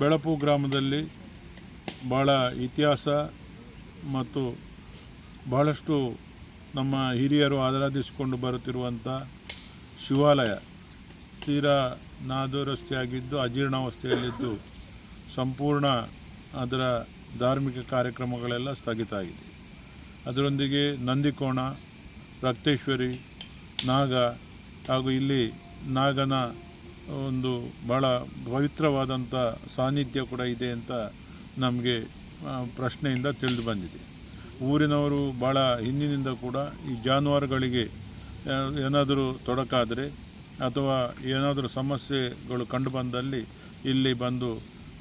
ಬೆಳಪು ಗ್ರಾಮದಲ್ಲಿ ಭಾಳ ಇತಿಹಾಸ ಮತ್ತು ಬಹಳಷ್ಟು ನಮ್ಮ ಹಿರಿಯರು ಆರಾಧಿಸಿಕೊಂಡು ಬರುತ್ತಿರುವಂಥ ಶಿವಾಲಯ ತೀರಾ ನಾದುರಸ್ತೆಯಾಗಿದ್ದು ಅಜೀರ್ಣಾವಸ್ಥೆಯಲ್ಲಿದ್ದು ಸಂಪೂರ್ಣ ಅದರ ಧಾರ್ಮಿಕ ಕಾರ್ಯಕ್ರಮಗಳೆಲ್ಲ ಸ್ಥಗಿತ ಆಗಿದೆ. ಅದರೊಂದಿಗೆ ನಂದಿಕೋಣ, ರಕ್ತೇಶ್ವರಿ, ನಾಗ ಹಾಗೂ ಇಲ್ಲಿ ನಾಗನ ಒಂದು ಭಾಳ ಪವಿತ್ರವಾದಂಥ ಸಾನ್ನಿಧ್ಯ ಕೂಡ ಇದೆ ಅಂತ ನಮಗೆ ಪ್ರಶ್ನೆಯಿಂದ ತಿಳಿದು ಬಂದಿದೆ. ಊರಿನವರು ಭಾಳ ಹಿಂದಿನಿಂದ ಕೂಡ ಈ ಜಾನುವಾರುಗಳಿಗೆ ಏನಾದರೂ ತೊಡಕಾದರೆ ಅಥವಾ ಏನಾದರೂ ಸಮಸ್ಯೆಗಳು ಕಂಡು ಬಂದಲ್ಲಿ ಇಲ್ಲಿ ಬಂದು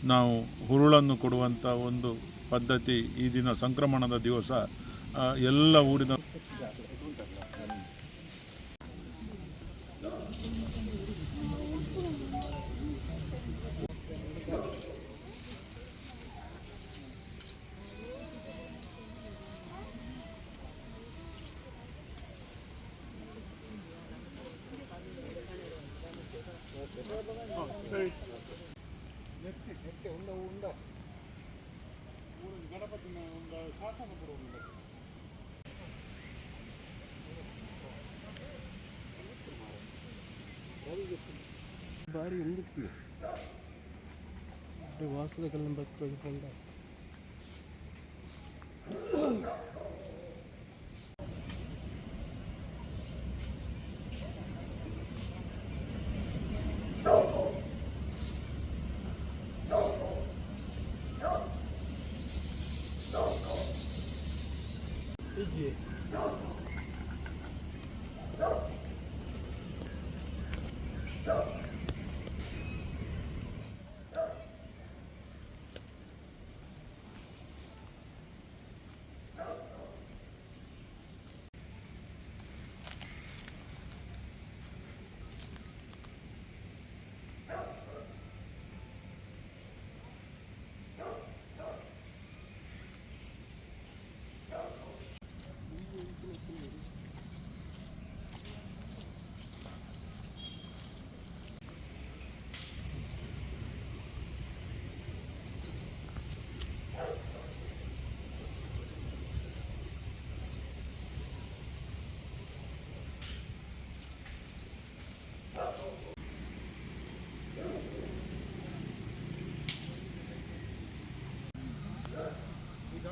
ನಾವು ಹುರುಳನ್ನು ಕೊಡುವಂಥ ಒಂದು ಪದ್ಧತಿ ಈ ದಿನ ಸಂಕ್ರಮಣದ ದಿವಸ ಎಲ್ಲ ಊರಿನ ಬಾರಿ ಹಿಂದಕ್ಕೆ ವಾಸದ ಕಲ್ಲಿನ ಬದುಕೊಂಡ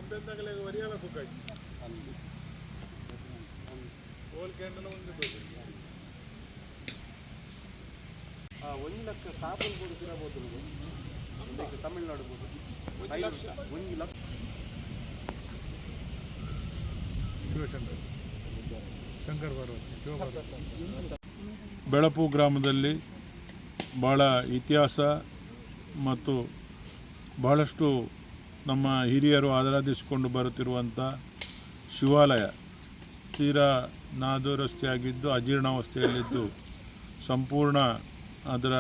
ಇಜ್ಜಿ ಒಂದು ಲಕ್ಷ ಸಾಬೂನು ಕೂಡ ತಿನ್ನಬಹುದು ಲೈಕ್ ತಮಿಳ್ನಾಡು ಒಂದು ಲಕ್ಷ. ಒಂದು ಲಕ್ಷ. ಬೆಳಪು ಗ್ರಾಮದಲ್ಲಿ ಭಾಳ ಇತಿಹಾಸ ಮತ್ತು ಬಹಳಷ್ಟು ನಮ್ಮ ಹಿರಿಯರು ಆರಾಧಿಸಿಕೊಂಡು ಬರುತ್ತಿರುವಂಥ ಶಿವಾಲಯ ತೀರಾ ನಾದುರಸ್ತಿಯಾಗಿದ್ದು ಅಜೀರ್ಣಾವಸ್ಥೆಯಲ್ಲಿದ್ದು ಸಂಪೂರ್ಣ ಅದರ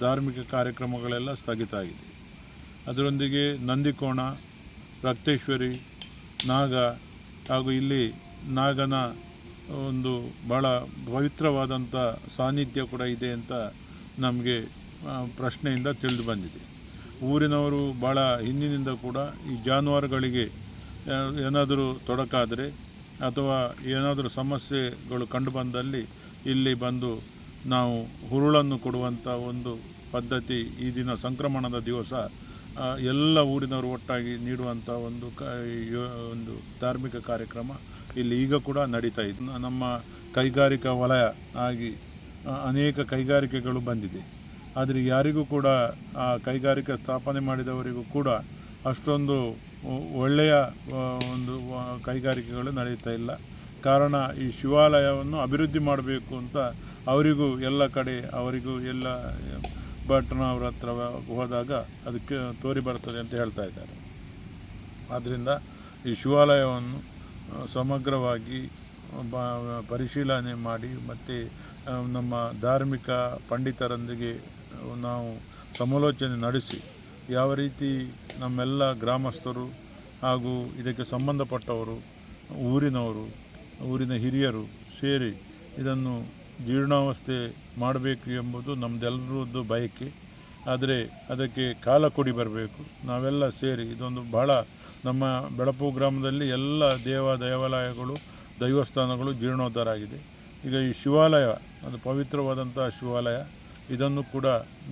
ಧಾರ್ಮಿಕ ಕಾರ್ಯಕ್ರಮಗಳೆಲ್ಲ ಸ್ಥಗಿತ ಆಗಿದೆ ಅದರೊಂದಿಗೆ ನಂದಿಕೋಣ, ರಕ್ತೇಶ್ವರಿ, ನಾಗ ಹಾಗೂ ಇಲ್ಲಿ ನಾಗನ ಒಂದು ಭಾಳ ಪವಿತ್ರವಾದಂಥ ಸಾನ್ನಿಧ್ಯ ಕೂಡ ಇದೆ ಅಂತ ನಮಗೆ ಪ್ರಶ್ನೆಯಿಂದ ತಿಳಿದು ಬಂದಿದೆ. ಊರಿನವರು ಭಾಳ ಹಿಂದಿನಿಂದ ಕೂಡ ಈ ಜಾನುವಾರುಗಳಿಗೆ ಏನಾದರೂ ತೊಡಕಾದರೆ ಅಥವಾ ಏನಾದರೂ ಸಮಸ್ಯೆಗಳು ಕಂಡುಬಂದಲ್ಲಿ ಇಲ್ಲಿ ಬಂದು ನಾವು ಹುರುಳನ್ನು ಕೊಡುವಂಥ ಒಂದು ಪದ್ಧತಿ ಈ ದಿನ ಸಂಕ್ರಮಣದ ದಿವಸ ಎಲ್ಲ ಊರಿನವರು ಒಟ್ಟಾಗಿ ನೀಡುವಂಥ ಒಂದು ಒಂದು ಧಾರ್ಮಿಕ ಕಾರ್ಯಕ್ರಮ ಇಲ್ಲಿ ಈಗ ಕೂಡ ನಡೀತಾ ಇದೆ. ನಮ್ಮ ಕೈಗಾರಿಕಾ ವಲಯ ಆಗಿ ಅನೇಕ ಕೈಗಾರಿಕೆಗಳು ಬಂದಿದೆ. ಆದರೆ ಯಾರಿಗೂ ಕೂಡ ಆ ಕೈಗಾರಿಕೆ ಸ್ಥಾಪನೆ ಮಾಡಿದವರಿಗೂ ಕೂಡ ಅಷ್ಟೊಂದು ಒಳ್ಳೆಯ ಒಂದು ಕೈಗಾರಿಕೆಗಳು ನಡೆಯುತ್ತಾ ಇಲ್ಲ. ಕಾರಣ ಈ ಶಿವಾಲಯವನ್ನು ಅಭಿವೃದ್ಧಿ ಮಾಡಬೇಕು ಅಂತ ಅವರಿಗೂ ಎಲ್ಲ ಕಡೆ, ಅವರಿಗೂ ಎಲ್ಲ ಭಟ್ನವ್ರ ಹತ್ರ ಹೋದಾಗ ಅದಕ್ಕೆ ತೋರಿ ಬರ್ತದೆ ಅಂತ ಹೇಳ್ತಾ ಇದ್ದಾರೆ. ಆದ್ದರಿಂದ ಈ ಶಿವಾಲಯವನ್ನು ಸಮಗ್ರವಾಗಿ ಪರಿಶೀಲನೆ ಮಾಡಿ ಮತ್ತು ನಮ್ಮ ಧಾರ್ಮಿಕ ಪಂಡಿತರೊಂದಿಗೆ ನಾವು ಸಮಾಲೋಚನೆ ನಡೆಸಿ ಯಾವ ರೀತಿ ನಮ್ಮೆಲ್ಲ ಗ್ರಾಮಸ್ಥರು ಹಾಗೂ ಇದಕ್ಕೆ ಸಂಬಂಧಪಟ್ಟವರು, ಊರಿನವರು, ಊರಿನ ಹಿರಿಯರು ಸೇರಿ ಇದನ್ನು ಜೀರ್ಣಾವಸ್ಥೆ ಮಾಡಬೇಕು ಎಂಬುದು ನಮ್ಮದೆಲ್ಲರದ್ದು ಬಯಕೆ. ಆದರೆ ಅದಕ್ಕೆ ಕಾಲ ಕೊಡಿ ಬರಬೇಕು. ನಾವೆಲ್ಲ ಸೇರಿ ಇದೊಂದು ಬಹಳ ನಮ್ಮ ಬೆಳಪು ಗ್ರಾಮದಲ್ಲಿ ಎಲ್ಲ ದೇವ ದೇವಾಲಯಗಳು, ದೈವಸ್ಥಾನಗಳು ಜೀರ್ಣೋದ್ಧಾರ ಆಗಿದೆ. ಈಗ ಈ ಶಿವಾಲಯ, ಅದು ಪವಿತ್ರವಾದಂಥ ಶಿವಾಲಯ ಇದನ್ನು ಕೂಡ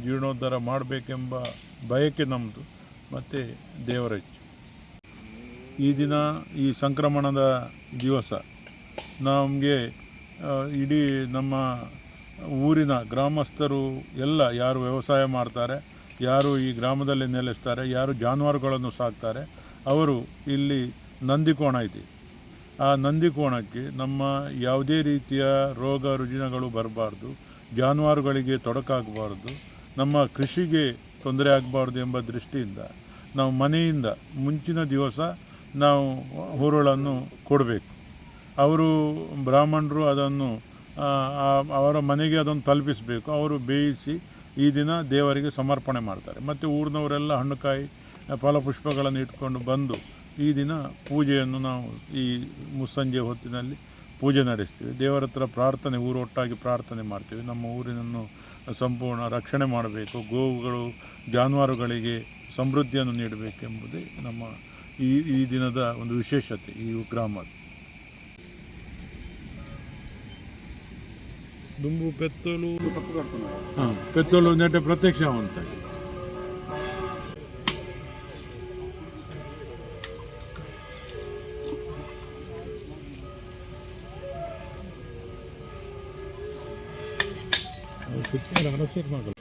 ಜೀರ್ಣೋದ್ಧಾರ ಮಾಡಬೇಕೆಂಬ ಬಯಕೆ ನಮ್ಮದು ಮತ್ತು ದೇವರ ಈ ದಿನ ಈ ಸಂಕ್ರಮಣದ ದಿವಸ ನಮಗೆ ಇಡೀ ನಮ್ಮ ಊರಿನ ಗ್ರಾಮಸ್ಥರು ಎಲ್ಲ ಯಾರು ವ್ಯವಸಾಯ ಮಾಡ್ತಾರೆ, ಯಾರು ಈ ಗ್ರಾಮದಲ್ಲಿ ನೆಲೆಸ್ತಾರೆ, ಯಾರು ಜಾನುವಾರುಗಳನ್ನು ಸಾಕ್ತಾರೆ, ಅವರು ಇಲ್ಲಿ ನಂದಿಕೋಣ ಇದೆ. ಆ ನಂದಿಕೋಣಕ್ಕೆ ನಮ್ಮ ಯಾವುದೇ ರೀತಿಯ ರೋಗ ರುಜಿನಗಳು ಬರಬಾರ್ದು, ಜಾನುವಾರುಗಳಿಗೆ ತೊಡಕಾಗಬಾರ್ದು, ನಮ್ಮ ಕೃಷಿಗೆ ತೊಂದರೆ ಆಗಬಾರ್ದು ಎಂಬ ದೃಷ್ಟಿಯಿಂದ ನಾವು ಮನೆಯಿಂದ ಮುಂಚಿನ ದಿವಸ ನಾವು ಹುರುಳನ್ನು ಕೊಡಬೇಕು. ಅವರು ಬ್ರಾಹ್ಮಣರು ಅದನ್ನು ಅವರ ಮನೆಗೆ ಅದನ್ನು ತಲುಪಿಸಬೇಕು. ಅವರು ಬೇಯಿಸಿ ಈ ದಿನ ದೇವರಿಗೆ ಸಮರ್ಪಣೆ ಮಾಡ್ತಾರೆ. ಮತ್ತು ಊರಿನವರೆಲ್ಲ ಹಣ್ಣುಕಾಯಿ ಫಲಪುಷ್ಪಗಳನ್ನು ಇಟ್ಕೊಂಡು ಬಂದು ಈ ದಿನ ಪೂಜೆಯನ್ನು ನಾವು ಈ ಮುಸ್ಸಂಜೆ ಹೊತ್ತಿನಲ್ಲಿ ಪೂಜೆ ನಡೆಸ್ತೀವಿ. ದೇವರ ಹತ್ರ ಪ್ರಾರ್ಥನೆ ಊರೊಟ್ಟಾಗಿ ಪ್ರಾರ್ಥನೆ ಮಾಡ್ತೀವಿ. ನಮ್ಮ ಊರಿನನ್ನು ಸಂಪೂರ್ಣ ರಕ್ಷಣೆ ಮಾಡಬೇಕು. ಗೋವುಗಳು ಜಾನುವಾರುಗಳಿಗೆ ಸಮೃದ್ಧಿಯನ್ನು ನೀಡಬೇಕೆಂಬುದೇ ನಮ್ಮ ಈ ಈ ದಿನದ ಒಂದು ವಿಶೇಷತೆ ಈ ಗ್ರಾಮದ. ದುಂಬು ಪೆತ್ತಲು. ಹಾಂ ಪೆತ್ತಲು ನೆಟ್ಟೆ ಪ್ರತ್ಯಕ್ಷವಂತ ಅರಸೇರ್ ಮಗಳು ಶಂಕರ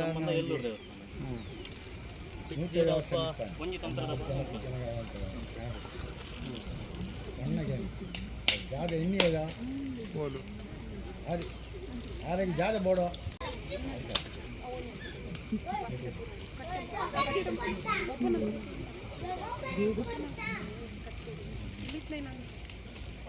ಸಂಬಂಧ ಎಲ್ಲೂರು ದೇವಸ್ಥಾನ ಈರಪ್ಪ ಪುಂಜಿತಂತ್ರದ ಜಾಗ ಎಣ್ಣಿ ಅದಾ ಹೋಲು ಅದು ಆರೋಗ್ಯ ಜಾಗ ಬೋಡೋ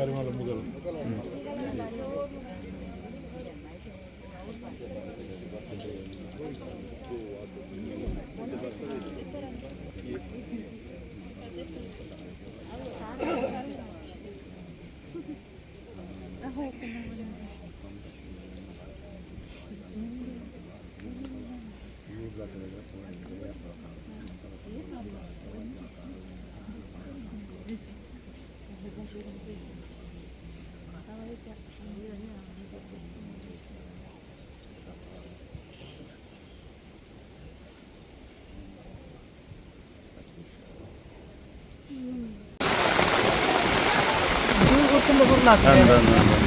മരുമകളും Thank you. 같은 거 몰라. 네, 네, 네. 네.